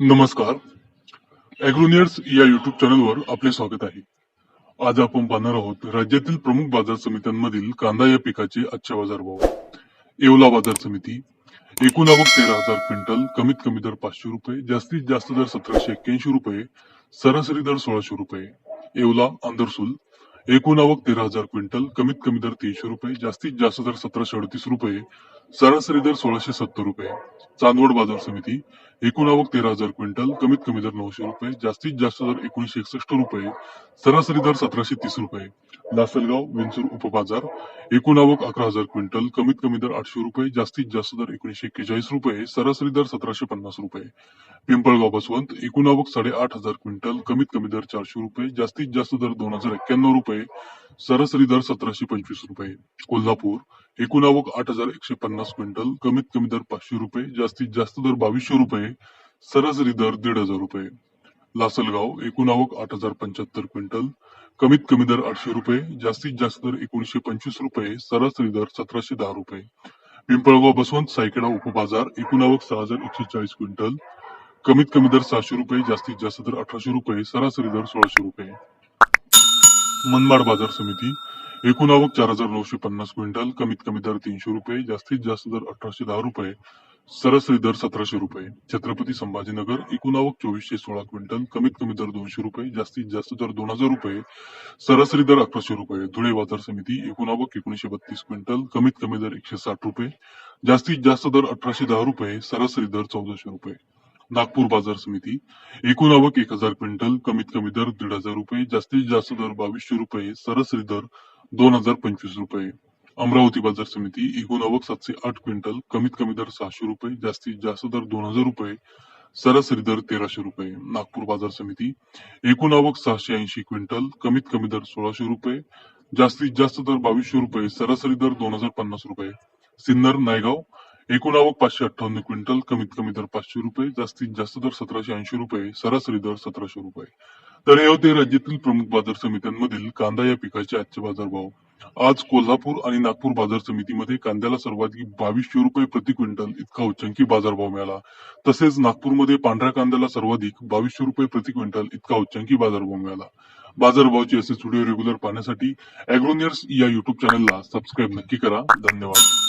नमस्कार. अॅग्रोनियर्स या युट्यूब चॅनलवर आपले स्वागत आहे. आज आपण पाहणार आहोत राज्यातील प्रमुख बाजार समित्यांमधील कांदा या पिकाचे आजच्या बाजारभाव. येवला बाजार समिती एकूण आवक तेरा हजार क्विंटल कमीत कमी दर पाचशे रुपये जास्तीत जास्त दर सतराशे एक्क्याऐंशी रुपये सरासरी दर सोळाशे रुपये. येवला आंदरसूल एकूण आवक तेरा हजार क्विंटल कमीत कमी दर तीनशे रुपये जास्तीत जास्त दर सतराशे अडतीस रुपये सरासरी दर सोळाशे सत्तर रुपये. चांदवड बाजार समिती एकूण आवक तेरा हजार क्विंटल कमीत कमी दर नऊशे रुपये जास्तीत जास्त दर एकोणीशे एकसष्ट रुपये सरासरी दर सतराशे तीस रुपये. लासलगाव विंचूर उपबाजार एकूण आवक अकरा हजार क्विंटल कमीत कमी दर आठशे रुपये जास्तीत जास्त दर एकोणीशे एक्केचाळीस रुपये सरासरी दर सतराशे पन्नास रुपये. पिंपळगाव बसवंत एकूण आवक साडेआठ हजार क्विंटल कमीत कमी दर चारशे रुपये जास्तीत जास्त दर दोन हजार एक्क्याण्णव रुपये सरासरी दर सतराशे पंचवीस रुपये. कोल्हापूर एकूण आवक आठ हजार एकशे पन्नास क्विंटल कमीत कमी दर पाचशे रुपये जास्तीत जास्त दर बावीसशे रुपये सरासरी दर दीड हजार रुपये. लासलगाव एकूण आवक आठ हजार पंच्याहत्तर क्विंटल कमीत कमी दर आठशे रुपये जास्तीत जास्त दर एकोणीशे पंचवीस रुपये सरासरी दर सतराशे दहा रुपये. पिंपळगाव बसवंत सायकेडा उपबाजार एकूण आवक सहा हजार एकशे चाळीस क्विंटल कमीत कमी दर सहाशे रुपये जास्तीत जास्त दर अठराशे रुपये सरासरी दर सोळाशे रुपये. मनमाड बाजार समिती एकूण आवक चार हजार नऊशे पन्नास क्विंटल कमीत कमी दर तीनशे रुपये जास्तीत जास्त दर अठराशे दहा रुपये सरासरी दर सतराशे रुपये. छत्रपती संभाजीनगर एकूण आवक चोवीसशे सोळा क्विंटल कमीत कमी दर दोनशे रुपये जास्तीत जास्त दर दोन हजार रुपये सरासरी दर अकराशे रुपये. धुळे बाजार समिती एकूण आवक एकोणीशे बत्तीस क्विंटल कमीत कमी दर एकशे साठ रुपये जास्तीत जास्त दर अठराशे दहा रुपये सरासरी दर चौदाशे रुपये. नागपूर बाजार समिती एकूण आवक एक हजार क्विंटल कमीत कमी दर दीड हजार रुपये जास्तीत जास्त दर बावीसशे रुपये सरासरी दर दोन हजार पंचवीस रुपये. अमरावती बाजार समिती एकूण आवक सातशे आठ क्विंटल कमीत कमी दर सहाशे रुपये जास्तीत जास्त दर दोन हजार रुपये सरासरी दर तेराशे रुपये. नागपूर बाजार समिती एकूण आवक सहाशे ऐंशी क्विंटल कमीत कमी दर सोळाशे रुपये जास्तीत जास्त दर बावीसशे रुपये सरासरी दर दोन हजार पन्नास रुपये. सिन्नर नायगाव एकूण आवक पाचशे अठ्ठावन्न क्विंटल कमीत कमी दर पाचशे रुपये जास्तीत जास्त दर सतराशे ऐंशी रुपये सरासरी दर सतराशे रुपये. तर हे होते राज्यातील प्रमुख बाजार समित्यांमधील कांदा या पिकाचे आजचे बाजारभाव आज कोल्हापूर आणि नागपूर बाजार समितीमध्ये कांद्याला सर्वाधिक बावीसशे रुपये प्रति क्विंटल इतका उच्चांकी बाजारभाव मिळाला. तसेच नागपूरमध्ये पांढऱ्या कांद्याला सर्वाधिक बावीसशे रुपये प्रति क्विंटल इतका उच्चांकी बाजारभाव मिळाला. बाजारभावचे असे व्हिडिओ रेग्युलर पाहण्यासाठी अॅग्रोनियर्स या युट्यूब चॅनलला सबस्क्राईब नक्की करा. धन्यवाद.